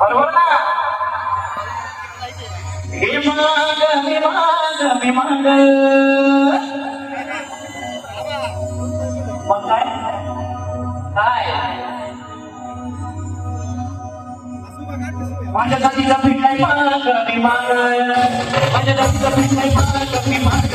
बरोबर ना हे माग मी माग मी माग मग काय काय माझ्या जातीचा पीठ नाही माग मी माग. माझ्या जातीचा पीठ नाही माग मी माग.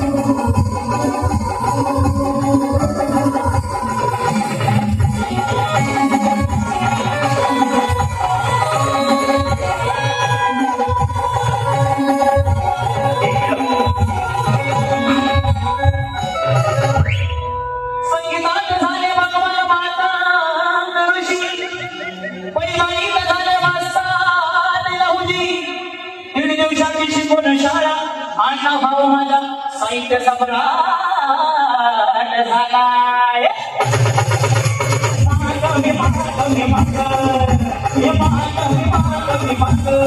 दीड दिवसाची शाळा? अण्णा भाऊ माझा साहित्य सम्राट झालाय माग मी माझ्या माझ्या